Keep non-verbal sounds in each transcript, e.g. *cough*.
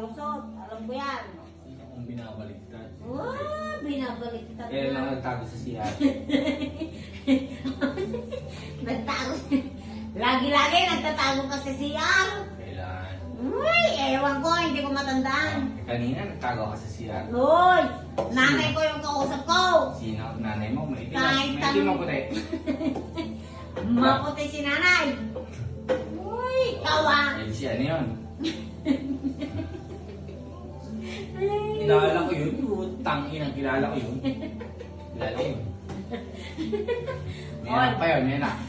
palusot. Alam ko yan. Kong binabaliktad? Wow, binabalik kita. Kaya lang nagtago sa siya. *laughs* Nagtago. Lagi-lagi nagtatago ka sa CR. Kailan? Uy, ewan ko, hindi ko matandaan. Eh, kanina nagtago ka sa siya. Uy, nanay ko yung kausap ko. Sino? Nanay mo? May Kahit May ang- itim ako tayo. Maputi si nanay. Uy, ikaw ah. Eh, si ano yun? *laughs* Kilala ko yun. Utang inang kilala ko yun. Kilala ko yun. *laughs* May anak pa yun, may ako?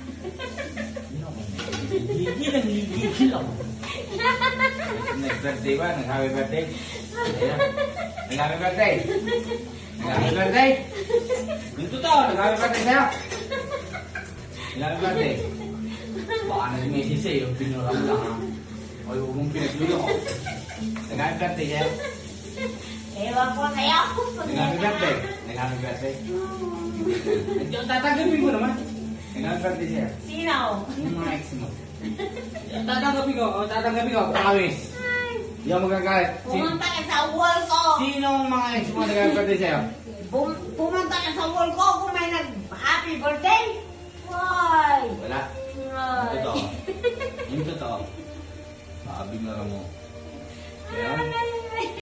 Gigil ang gigil ako. Nag-birthday ba? Nag-happy birthday? Ayan. Nag-happy birthday? Nag-happy birthday? Yung totoo, nag-happy birthday sa'yo? Nag-happy birthday? Baka nag-message sa'yo, pinura mo lang ha. O mong pinaglulo ko. Nag-happy birthday sa'yo? Ewan ko sa'yo. Nag-happy birthday? Nag-happy birthday? Hindi, tatanggapin ko naman. Birthday sa'yo? Sino? Yung mga ex mo. Tatanggapin ko, o tatanggapin ko, promise. Ako magagalit. Pumunta ka sa wall ko. Sino ang mga ex mo birthday sa'yo? Bum pumunta ka sa wall ko kung may nag-happy birthday. Why? Wala. Yung totoo. Yung totoo. Sabi na lang mo. *laughs* Kaya,